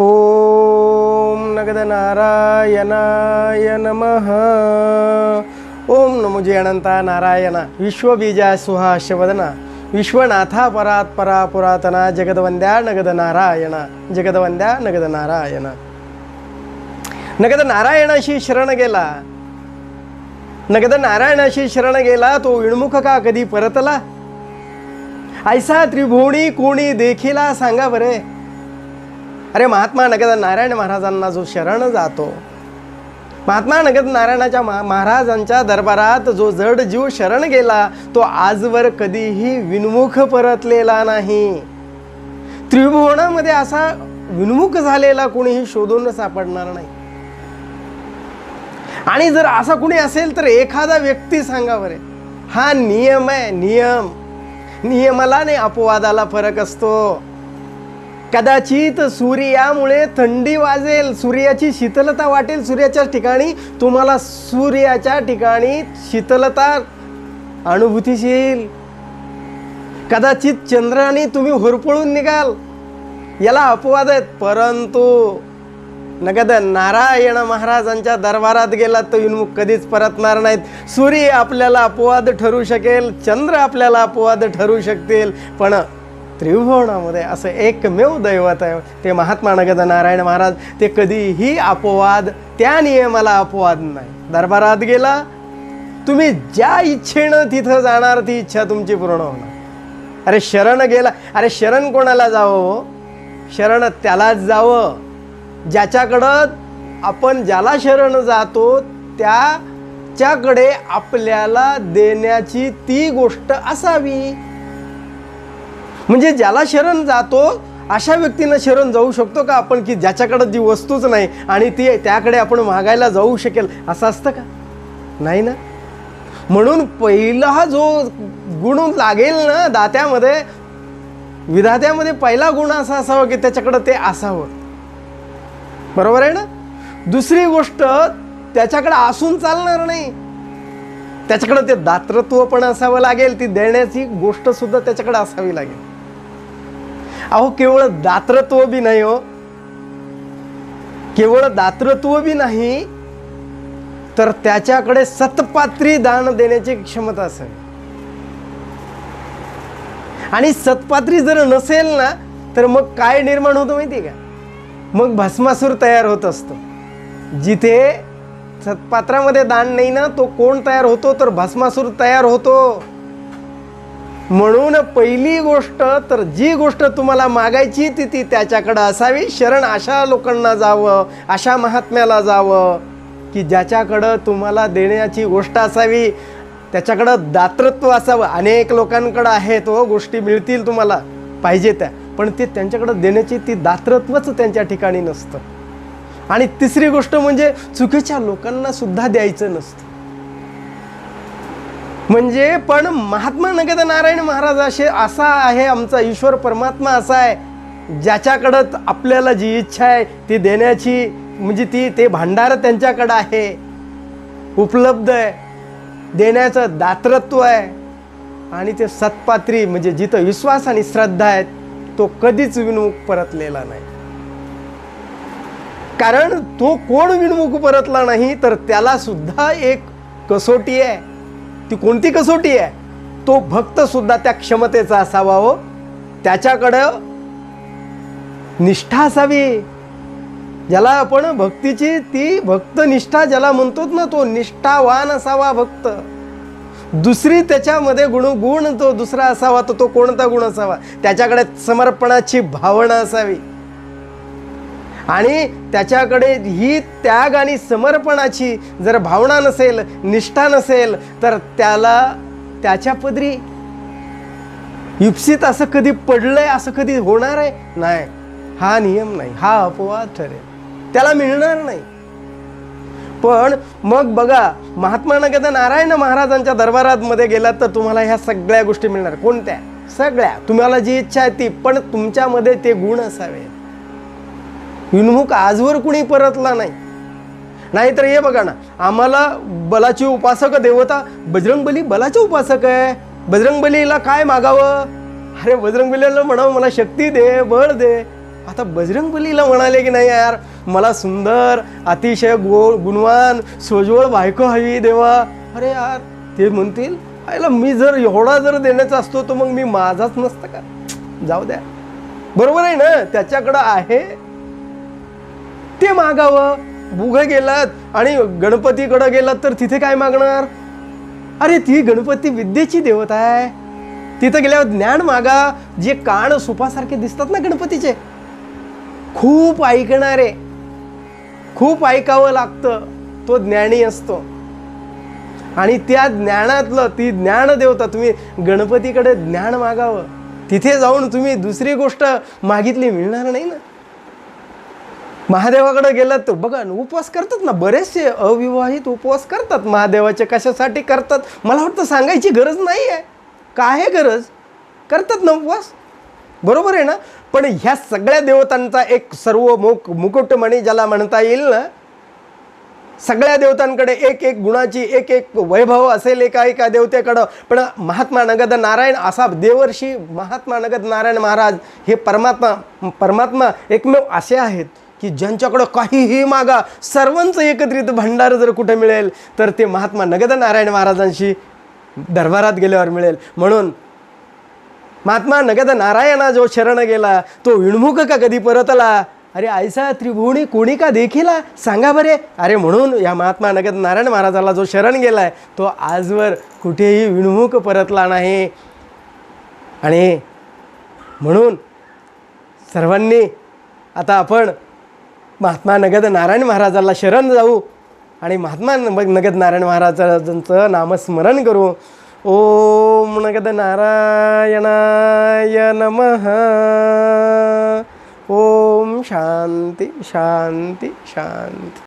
ओम नगद नारायणाय नमः। ओम नमोजी अनंता नारायण विश्वबीजा सुहाशवदन विश्वनाथा परात परा पुरातना जगदवंद्या नगद नारायण जगदवंद्या नगद नारायण नगद नारायणाशी शरण गेला। नगद नारायणाशी शरण गेला तो विणमुख का कधी परतला? ऐसा त्रिभुवणी कोणी देखिला सांगा बरे? अरे महात्मा नगद नारायण महाराजांना जो शरण जातो महात्मा नगद नारायणाच्या मा महाराजांच्या दरबारात जो जड जीव शरण गेला तो आजवर कधीही विनमुख परतलेला नाही. त्रिभुवनामध्ये असा विनमुख झालेला कोणीही शोधून सापडणार नाही. आणि जर असा कुणी असेल तर एखादा व्यक्ती सांगा बरे हा नियम आहे नियम. नियमाला नाही अपवादाला फरक असतो. कदाचित सूर्यामुळे थंडी वाजेल. सूर्याची शीतलता वाटेल सूर्याच्या ठिकाणी. तुम्हाला सूर्याच्या ठिकाणी शीतलता अनुभूतीस येईल कदाचित चंद्राने तुम्ही होरपळून निघाल. याला अपवाद आहेत. परंतु नगद नारायण महाराजांच्या दरबारात गेला तर विनमुख कधीच परतणार नाहीत. सूर्य आपल्याला अपवाद ठरू शकेल. चंद्र आपल्याला अपवाद ठरू शकतील. पण त्रिभुवनामध्ये असं एकमेव दैवत आहे. ते महात्मा नगद नारायण महाराज ते कधीही अपवाद त्या नियमाला अपवाद नाही. दरबारात गेला तुम्ही ज्या इच्छेनं तिथं जाणार ती इच्छा तुमची पूर्ण होणार. अरे शरण गेला अरे शरण कोणाला जावं हो? शरण त्यालाच जावं. ज्याच्याकडं आपण ज्याला शरण जातो त्याच्याकडे आपल्याला देण्याची ती गोष्ट असावी. म्हणजे ज्याला शरण जातो अशा व्यक्तीनं शरण जाऊ शकतो का आपण? की ज्याच्याकडं जी वस्तूच नाही आणि ती त्याकडे आपण मागायला जाऊ शकेल असं असतं का? नाही ना? म्हणून पहिला जो गुण लागेल ना दात्यामध्ये विधात्यामध्ये पहिला गुण असा असावा की त्याच्याकडं ते असावं. बरोबर आहे ना? दुसरी गोष्ट त्याच्याकडं असून चालणार नाही. त्याच्याकडं ते दातृत्व पण असावं लागेल ती देण्याची गोष्टसुद्धा त्याच्याकडं त्याच्याकडे असावी लागेल. अहो केवळ दात्रत्व बी नाही हो. केवळ दातृत्व बी नाही तर त्याच्याकडे सतपात्री दान देण्याची क्षमता असेल. आणि सतपात्री जर नसेल ना तर मग काय निर्माण होतं माहिती आहे का? मग भस्मासूर तयार होत असतो. जिथे सतपात्रामध्ये दान नाही ना तो कोण तयार होतो? तर भस्मासूर तयार होतो. म्हणून पहिली गोष्ट तर जी गोष्ट तुम्हाला मागायची ती ती त्याच्याकडं असावी. शरण अशा लोकांना जावं अशा महात्म्याला जावं की ज्याच्याकडं तुम्हाला देण्याची गोष्ट असावी. त्याच्याकडं दातृत्व असावं. अनेक लोकांकडं आहे तो हो, गोष्टी मिळतील तुम्हाला पाहिजे त्या. पण ते त्यांच्याकडं देण्याची ती दातृत्वच त्यांच्या ठिकाणी नसतं. आणि तिसरी गोष्ट म्हणजे चुकीच्या लोकांना सुद्धा द्यायचं नसतं. म्हणजे पण महात्मा नगद नारायण महाराज असे असा आहे आमचा ईश्वर परमात्मा असा आहे ज्याच्याकडं आपल्याला जी इच्छा आहे ती देण्याची म्हणजे ती ते भांडार त्यांच्याकडं आहे उपलब्ध आहे देण्याचं दातृत्व आहे आणि ते सत्पात्री म्हणजे जिथं विश्वास आणि श्रद्धा आहेत तो कधीच विनमुख परतलेला नाही. कारण तो कोण विनमुख परतला नाही तर त्याला सुद्धा एक कसोटी आहे. ती कोणती कसोटी आहे? तो भक्त सुद्धा त्या क्षमतेचा असावा हो. त्याच्याकडं निष्ठा असावी. ज्याला आपण भक्तीची ती भक्त निष्ठा ज्याला म्हणतो ना तो निष्ठावान असावा भक्त. दुसरी त्याच्यामध्ये गुण गुण तो दुसरा असावा तर तो कोणता गुण असावा? त्याच्याकडे समर्पणाची भावना असावी. आणि त्याच्याकडे ही त्याग आणि समर्पणाची जर भावना नसेल निष्ठा नसेल तर त्याला त्याच्या पदरी. युप्सित असं कधी पडलंय असं कधी होणार आहे? नाही. हा नियम नाही. हा अपवाद ठरेल. त्याला मिळणार नाही. पण मग बघा महात्मा नगद नारायण महाराजांच्या दरबारात मध्ये गेलात तर तुम्हाला ह्या सगळ्या गोष्टी मिळणार. कोणत्या? सगळ्या. तुम्हाला जी इच्छा आहे ती. पण तुमच्यामध्ये ते गुण असावे विनमुख आजवर कुणी परतला नाही. नाहीतर हे बघा ना आम्हाला बलाची उपासक देवता बजरंगबली बलाचे उपासक आहे. बजरंगबलीला काय मागावं? अरे बजरंगबलीला म्हणावं मला शक्ती दे बळ दे. आता बजरंगबलीला म्हणाले की नाही यार मला सुंदर अतिशय गो गुणवान सोज्वळ बायको हवी देवा. अरे यार ते म्हणतील आयला मी जर एवढा जर देण्याचा असतो तर मग मी माझाच नसतं का? जाऊ द्या. बरोबर आहे ना? त्याच्याकडं आहे ते मागावं. बुघं गेलात आणि गणपतीकडं गेलात तर तिथे काय मागणार? अरे ती गणपती विद्येची देवता आहे. तिथं गेल्यावर ज्ञान मागा. जे कान सुपासारखे दिसतात ना गणपतीचे. खूप ऐकणारे. खूप ऐकावं लागतं. तो ज्ञानी असतो. आणि त्या ज्ञानातलं ती ज्ञान देवता तुम्ही गणपतीकडे ज्ञान मागावं. तिथे जाऊन तुम्ही दुसरी गोष्ट मागितली मिळणार नाही ना? महादेवाकडे गेलात तर बघा उपवास करतात ना बरेचसे अविवाहित उपवास करतात. महादेवाचे कशासाठी करतात? मला वाटतं सांगायची गरज नाही आहे का आहे गरज? करतात ना उपवास. बरोबर आहे ना? पण ह्या सगळ्या देवतांचा एक सर्व मुक मुकुटमणी ज्याला म्हणता येईल ना सगळ्या देवतांकडे एक एक गुणाची एक एक वैभव असेल एका एका देवतेकडं. पण महात्मा नगद नारायण असा देवर्षी महात्मा नगद नारायण महाराज हे परमात्मा परमात्मा एकमेव असे आहेत. की ज्यांच्याकडं काहीही मागा सर्वांचं एकत्रित भंडार जर कुठं मिळेल तर ते महात्मा नगद नारायण महाराजांशी दरबारात गेल्यावर मिळेल. म्हणून महात्मा नगद नारायणा जो शरण गेला तो विणमुख का कधी परतला? अरे आयसा त्रिभुवनी कोणी का देखीला? सांगा बरे. अरे म्हणून या महात्मा नगद नारायण महाराजाला जो शरण गेलाय तो आजवर कुठेही विणमुख परतला नाही. आणि म्हणून सर्वांनी आता आपण महात्मा नगद नारायण महाराजाला शरण जाऊ. आणि महात्मा नगद नारायण महाराजांचं नामस्मरण करू. ओम नगद नारायणाय नम. ओम शांती शांती शांती.